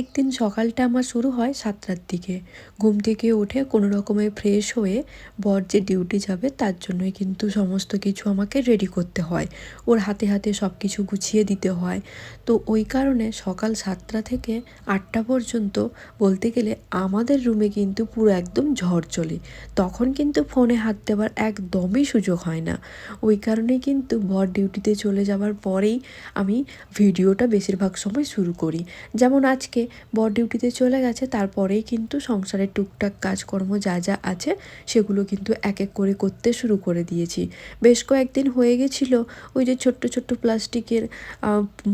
প্রত্যেক দিন সকালটা আমার শুরু হয় সাতটার দিকে। ঘুম থেকে উঠে কোনো রকমে ফ্রেশ হয়ে বর যে ডিউটি যাবে তার জন্যই কিন্তু সমস্ত কিছু আমাকে রেডি করতে হয়। ওর হাতে হাতে সব কিছু গুছিয়ে দিতে হয়। তো ওই কারণে সকাল সাতটা থেকে আটটা পর্যন্ত বলতে গেলে আমাদের রুমে কিন্তু পুরো একদম ঝড় চলে। তখন কিন্তু ফোনে হাত দেওয়ার একদমই সুযোগ হয় না। ওই কারণে কিন্তু বর ডিউটিতে চলে যাওয়ার পরেই আমি ভিডিওটা বেশিরভাগ সময় শুরু করি। যেমন আজকে বর ডিউটিতে চলে গেছে, তারপরেই কিন্তু সংসারের টুকটাক কাজকর্ম যা যা আছে সেগুলো কিন্তু এক এক করে করতে শুরু করে দিয়েছি। বেশ কয়েকদিন হয়ে গেছিল, ওই যে ছোট্ট ছোট্ট প্লাস্টিকের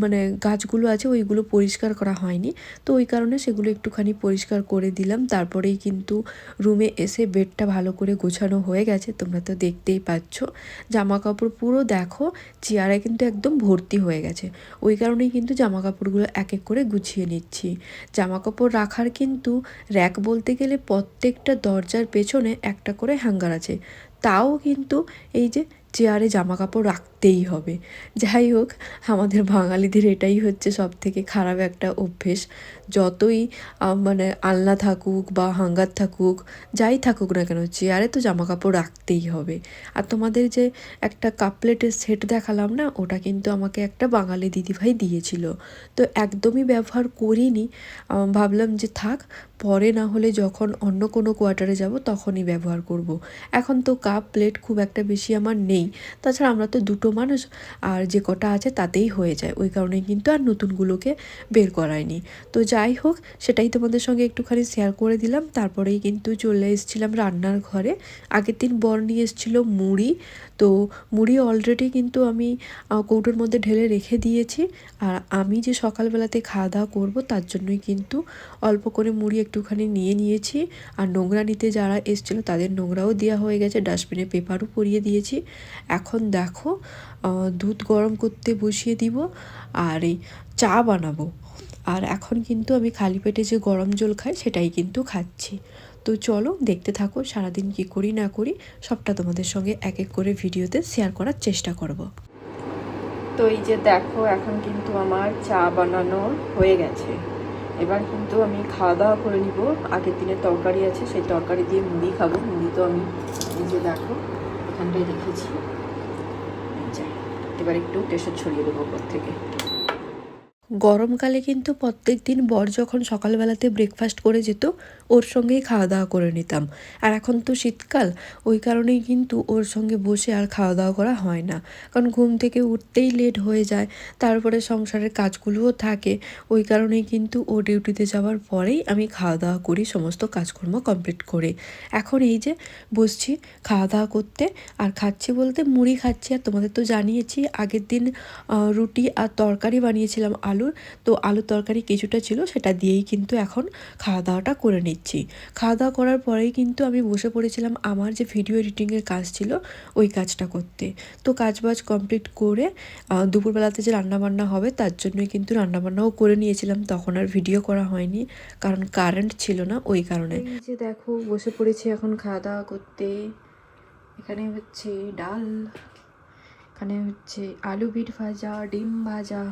মানে গাছগুলো আছে ওইগুলো পরিষ্কার করা হয়নি। তো ওই কারণে সেগুলো একটুখানি পরিষ্কার করে দিলাম, তারপরেই কিন্তু রুমে এসে বেডটা ভালো করে গোছানো হয়ে গেছে, তোমরা তো দেখতেই পাচ্ছ। জামা কাপড় পুরো দেখো, চেয়ারে কিন্তু একদম ভর্তি হয়ে গেছে। ওই কারণেই কিন্তু জামা কাপড়গুলো এক এক করে গুছিয়ে নিচ্ছি। জামা কাপড় রাখার কিন্তু র্যাক বলতে গেলে প্রত্যেকটা দরজার পেছনে একটা করে হ্যাঙ্গার আছে। তাও কিন্তু এই যে চেয়ারে জামা কাপড় রাখতেই হবে। যাই হোক, আমাদের বাঙালিদের এটাই হচ্ছে সব থেকে খারাপ একটা অভ্যেস। যতই মানে আলনা থাকুক বা হাঙ্গার থাকুক, যাই থাকুক না কেন, চেয়ারে তো জামা কাপড় রাখতেই হবে। আর তোমাদের যে একটা কাপলেটের সেট দেখালাম না, ওটা কিন্তু আমাকে একটা বাঙালি দিদিভাই দিয়েছিল। তো একদমই ব্যবহার করিনি। ভাবলাম যে থাক, পরে না হলে যখন অন্য কোনো কোয়ার্টারে যাব, তখনই ব্যবহার করব। এখন তো কাপ প্লেট খুব একটা বেশি আমার নেই। তাছাড়া আমরা তো দুটো মানুষ আর যে কটা আছে তাতেই হয়ে যায়। ওই কারণে কিন্তু আর নতুনগুলোকে বের করায়নি। তো যাই হোক, সেটাই তোমাদের সঙ্গে একটুখানি শেয়ার করে দিলাম। তারপরেই কিন্তু চলে এসেছিলাম রান্নার ঘরে। আগের দিন বর নিয়ে এসেছিল মুড়ি। তো মুড়ি অলরেডি কিন্তু আমি কৌটোর মধ্যে ঢেলে রেখে দিয়েছি। আর আমি যে সকালবেলাতে খাওয়া দাওয়া করব, তার জন্যই কিন্তু অল্প করে মুড়ি একটুখানি নিয়ে নিয়েছি। আর নোংরা নিতে যারা এসেছিল, তাদের নোংরাও দেওয়া হয়ে গেছে। ডাস্টবিনে পেপারও পরিয়ে দিয়েছি। এখন দেখো দুধ গরম করতে বসিয়ে দিব আর এই চা বানাবো। আর এখন কিন্তু আমি খালি পেটে যে গরম জল খাই সেটাই কিন্তু খাচ্ছি। তো চলো দেখতে থাকো সারাদিন কি করি না করি, সবটা তোমাদের সঙ্গে এক এক করে ভিডিওতে শেয়ার করার চেষ্টা করব। তো এই যে দেখো, এখন কিন্তু আমার চা বানানো হয়ে গেছে। এবার কিন্তু আমি খাওয়া দাওয়া করে নিব। আগের দিনের তরকারি আছে, সেই তরকারি দিয়ে মুড়ি খাব। মুড়ি তো আমি এই যে দেখো, এখানটায় রেখেছি। এবার একটু কেশর ছড়িয়ে দেবো ওপর থেকে। গরমকালে কিন্তু প্রত্যেক দিন বর যখন সকালবেলাতে ব্রেকফাস্ট করে যেত, ওর সঙ্গেই খাওয়া দাওয়া করে নিতাম। আর এখন তো শীতকাল, ওই কারণেই কিন্তু ওর সঙ্গে বসে আর খাওয়া দাওয়া করা হয় না। কারণ ঘুম থেকে উঠতেই লেট হয়ে যায়, তারপরে সংসারের কাজগুলোও থাকে। ওই কারণেই কিন্তু ও ডিউটিতে যাওয়ার পরেই আমি খাওয়া দাওয়া করি, সমস্ত কাজকর্ম কমপ্লিট করে। এখন এই যে বসছি খাওয়া দাওয়া করতে, আর খাচ্ছি বলতে মুড়ি খাচ্ছি, আর তোমাদের তো জানিয়েছি, আগের দিন রুটি আর তরকারি বানিয়েছিলাম আলুর। তো আলুর তরকারি কিছুটা ছিল, সেটা দিয়েই কিন্তু এখন খাওয়া দাওয়াটা করে নিচ্ছি। খাওয়া দাওয়া করার পরেই কিন্তু আমি বসে পড়েছিলাম আমার যে ভিডিও এডিটিংয়ের কাজ ছিল, ওই কাজটা করতে। তো কাজবাজ কমপ্লিট করে দুপুরবেলাতে যে রান্নাবান্না হবে, তার জন্যই কিন্তু রান্নাবান্নাও করে নিয়েছিলাম। তখন আর ভিডিও করা হয়নি, কারণ কারেন্ট ছিল না, ওই কারণে। যে দেখো, বসে পড়েছি এখন খাওয়া দাওয়া করতে। এখানে হচ্ছে ডাল, এখানে হচ্ছে আলু বিট ভাজা, ডিম ভাজা।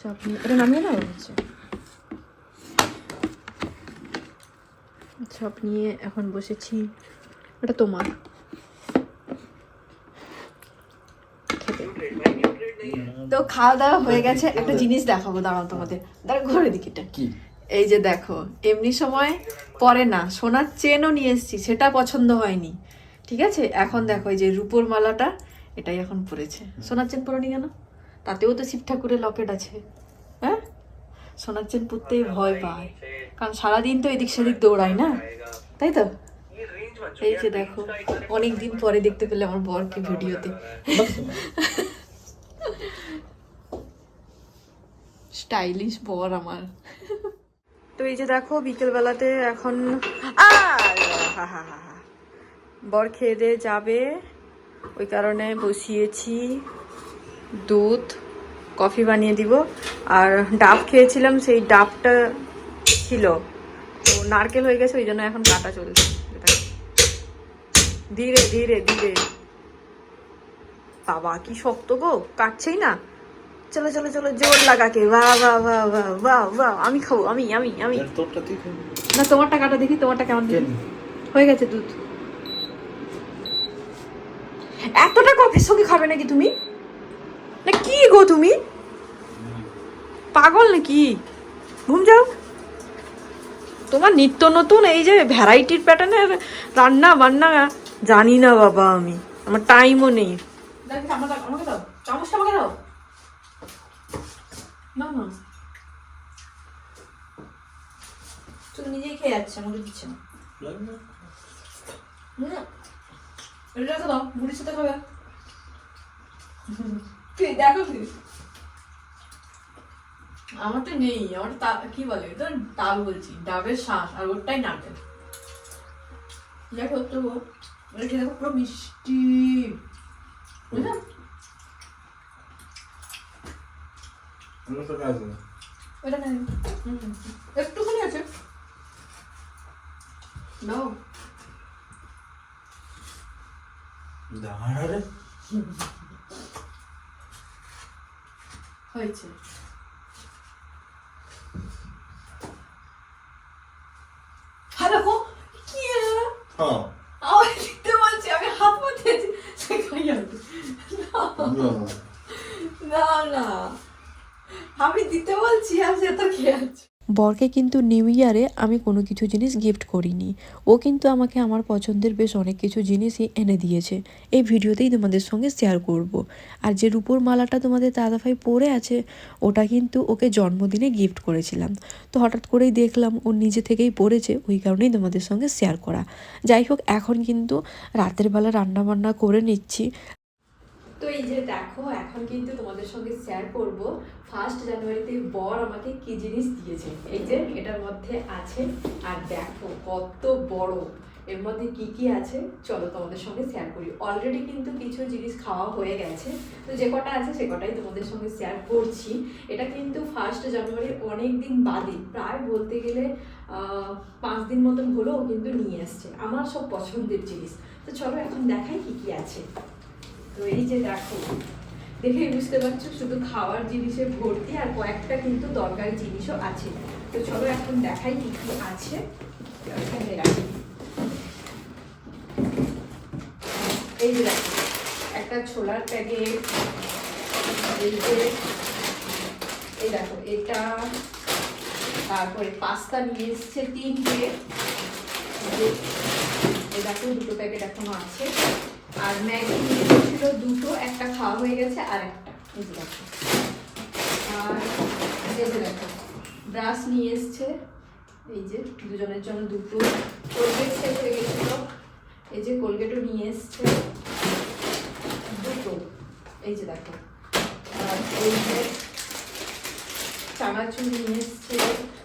সব এটা নামিয়ে দাও হচ্ছে সব নিয়ে এখন বসেছি। এটা তোমার। তো খাওয়া দাওয়া হয়ে গেছে। একটা জিনিস দেখাবো দাঁড়াও তোমাদের। দাঁড়া ঘরে দিকে কি? এই যে দেখো এমনি সময় পরে না সোনার চেনও নিয়ে এসেছি সেটা পছন্দ হয়নি। ঠিক আছে? এখন দেখো এই যে রূপোর মালাটা এটাই এখন পরেছে। সোনার চেন পরনি কেন? তাতেও তো শিব ঠাকুরের লকেট আছে। হ্যাঁ? সোনার চেন পরতেই ভয় পায়। কারণ সারাদিন তো এদিক সেদিক দৌড়ায় না? তাই তো? এই যে দেখো অনেক দিন পরে দেখতে পেলে আমার বরকে ভিডিওতে। স্টাইলিশ বর আমার। তো এই যে দেখো বিকেলবেলাতে এখন। বর খেয়ে দিয়ে যাবে। ওই কারণে বসিয়েছি। দুধ কফি বানিয়ে দিব। আর ডাব খেয়েছিলাম সেই ডাবটা ছিল। তো নারকেল হয়ে গেছে ওই জন্য এখন কাটা চলছে। ধীরে ধীরে ধীরে। বাবা কি শক্ত গো কাটছেই না। চলো চলো চলো জোর লাগাকে। বাহ বাহ বাহ বাহ বাহ বাহ। আমি খাব আমি আমি আমি। না তোমারটা কাটা দেখি তোমারটা কেমন হয়ে গেছে দুধ। এতটা কফির সঙ্গে খাবে নাকি তুমি? না কি গো তুমি? পাগল নাকি? ঘুম যাও। তোমার নিত্য নতুন এই যে ভ্যারাইটির প্যাটার্নের রান্না বান্না জানি না বাবা আমি। আমার টাইমও নেই। আমাকে দাও চামচটা আমাকে দাও। না না। তুমি নিজেই খেয়ে যাচ্ছে আমাকে দিচ্ছে না। হুম। এটা রেখে দাও বুড়ির সাথে খাবে কি দেখো কি। আমারটা নেই আমার কি বলে তো ডাব বলছি ডাবের শ্বাস আর ওরটাই নারকেল। দেখো তো ওটা খেয়ে দেখো পুরো মিষ্টি। তো ওটা। একটুখানি আছে। নাও। দাঁড়া রে। হয়েছে হ্যাঁ দেখো কি এটা? হ্যাঁ আমার দেখতে পাচ্ছি আমি হাত পাতেছি সে খাই যাবে না না আমি দিতে বলছি আর সে তো খেয়ে আছে বরকে কিন্তু নিউ ইয়ারে আমি কোনো কিছু জিনিস গিফট করিনি। ও কিন্তু আমাকে আমার পছন্দের বেশ অনেক কিছু জিনিসই এনে দিয়েছে। এই ভিডিওতেই তোমাদের সঙ্গে শেয়ার করব। আর যে রূপোর মালাটা তোমাদের দাদাভাই পরে আছে, ওটা কিন্তু ওকে জন্মদিনে গিফট করেছিলাম। তো হঠাৎ করেই দেখলাম ও নিজে থেকেই পড়েছে ওই কারণেই তোমাদের সঙ্গে শেয়ার করা। যাই হোক, এখন কিন্তু রাতের বেলা রান্না বান্না করে নিচ্ছি। তো এই যে দেখো, এখন কিন্তু তোমাদের সঙ্গে শেয়ার করব। ফার্স্ট জানুয়ারিতে বর আমাকে কি জিনিস দিয়েছে? এই যে এটার মধ্যে আছে, আর দেখো কত বড়। এর মধ্যে কি কি আছে? চলো তোমাদের সঙ্গে শেয়ার করি। অলরেডি কিন্তু কিছু জিনিস খাওয়া হয়ে গেছে। তো যে কটা আছে সে কটাই তোমাদের সঙ্গে শেয়ার করছি। এটা কিন্তু ফার্স্ট জানুয়ারি অনেক দিন বাদে। প্রায় বলতে গেলে পাঁচ দিন মতন হলেও কিন্তু নিয়ে আসছে আমার সব পছন্দের জিনিস। তো চলো এখন দেখাই কি কি আছে। তো এই যে দেখো দেখেই বুঝতে পারছ শুধু খাওয়ার জিনিসে ভর্তি আর কয়েকটা কিন্তু দরকারি জিনিসও আছে। তো চলো এখন দেখাই কি কি আছে। এই যে দেখো, একটা ছোলার প্যাকেট, এই যে, এই দেখো, এটা, তারপরে পাস্তা নিয়ে এসছে তিনটে। এই যে, দেখো দুটো প্যাকেট এখনও আছে। আর ম্যাগি এসেছিল দুটো একটা খাওয়া হয়ে গেছে আর একটা। এই আর দেখো ব্রাশ নিয়ে এসছে। এই যে দুজনের জন্য দুটো। কোলগেট শেষ হয়ে গেছিল। এই যে কোলগেটও নিয়ে এসছে। দুটো। এই যে দেখো। আর এই যে চানাচুর নিয়ে এসছে।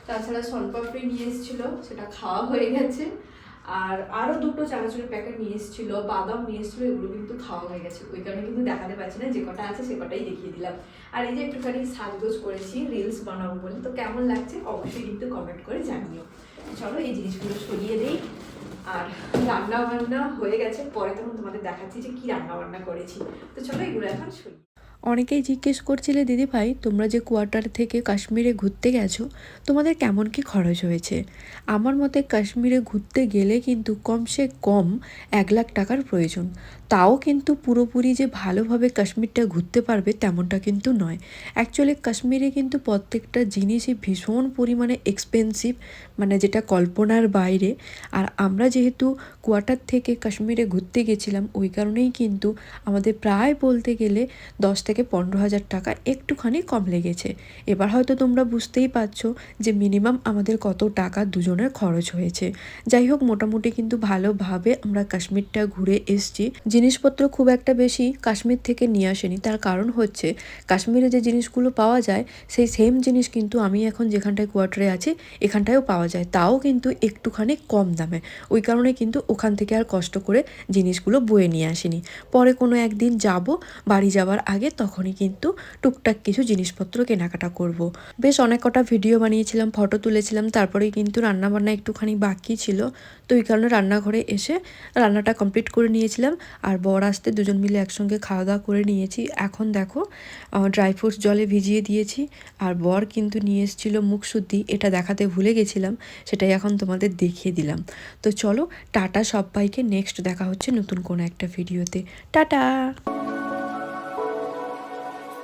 তাছাড়া সনপাপড়ি নিয়ে এসেছিল। সেটা খাওয়া হয়ে গেছে। আর আরও দুটো চানাচুরের প্যাকেট নিয়ে এসেছিল, বাদাম নিয়ে এসেছিল, এগুলো কিন্তু খাওয়া হয়ে গেছে। ওই কারণে কিন্তু দেখাতে পারছি না, যে কটা আছে সে কটাই দেখিয়ে দিলাম। আর এই যে একটুখানি সাজগোজ করেছি রিলস বানাবো বলে, তো কেমন লাগছে অবশ্যই কিন্তু কমেন্ট করে জানিও। চলো এই জিনিসগুলো সরিয়ে দিই। আর রান্না বান্না হয়ে গেছে, পরে তখন তোমাদের দেখাচ্ছি যে কি রান্না বান্না করেছি। তো চলো এগুলো এখন সরিয়ে অনেকেই জিজ্ঞেস করছিলে দিদি ভাই তোমরা যে কোয়ার্টার থেকে কাশ্মীরে ঘুরতে গেছো, তোমাদের কেমন কি খরচ হয়েছে? আমার মতে কাশ্মীরে ঘুরতে গেলে কিন্তু কমসে কম এক লাখ টাকার প্রয়োজন। তাও কিন্তু পুরোপুরি যে ভালোভাবে কাশ্মীরটা ঘুরতে পারবে তেমনটা কিন্তু নয়। অ্যাকচুয়ালি কাশ্মীরে কিন্তু প্রত্যেকটা জিনিসই ভীষণ পরিমাণে এক্সপেন্সিভ মানে যেটা কল্পনার বাইরে। আর আমরা যেহেতু কোয়ার্টার থেকে কাশ্মীরে ঘুরতে গেছিলাম, ওই কারণেই কিন্তু আমাদের প্রায় বলতে গেলে দশ থেকে পনেরো হাজার টাকা একটুখানি কম লেগেছে। এবার হয়তো তোমরা বুঝতেই পারছ যে মিনিমাম আমাদের কত টাকা দুজনের খরচ হয়েছে। যাই হোক, মোটামুটি কিন্তু ভালোভাবে আমরা কাশ্মীরটা ঘুরে এসছি। জিনিসপত্র খুব একটা বেশি কাশ্মীর থেকে নিয়ে আসেনি। তার কারণ হচ্ছে, কাশ্মীরে যে জিনিসগুলো পাওয়া যায়, সেই সেম জিনিস কিন্তু আমি এখন যেখানটায় কোয়ার্টারে আছি, এখানটায়ও পাওয়া যায়। তাও কিন্তু একটুখানি কম দামে। ওই কারণে কিন্তু ওখান থেকে আর কষ্ট করে জিনিসগুলো বয়ে নিয়ে আসিনি। পরে কোনো একদিন যাব, বাড়ি যাওয়ার আগে তখনই কিন্তু টুকটাক কিছু জিনিসপত্র কেনাকাটা করব। বেশ অনেক কটা ভিডিও বানিয়েছিলাম, ফটো তুলেছিলাম তারপরেই কিন্তু রান্নাবান্না একটুখানি বাকি ছিল। তো এই কারণে রান্নাঘরে এসে রান্নাটা কমপ্লিট করে নিয়েছিলাম। আর বর আসতে দুজন মিলে একসঙ্গে খাওয়া দাওয়া করে নিয়েছি। এখন দেখো ড্রাই ফ্রুটস জলে ভিজিয়ে দিয়েছি। আর বর কিন্তু নিয়ে এসেছিল মুখশুদ্ধি এটা দেখাতে ভুলে গেছিলাম, সেটাই এখন তোমাদের দেখিয়ে দিলাম। তো চলো, টাটা সবাইকে নেক্সট দেখা হচ্ছে নতুন কোনো একটা ভিডিওতে। টাটা!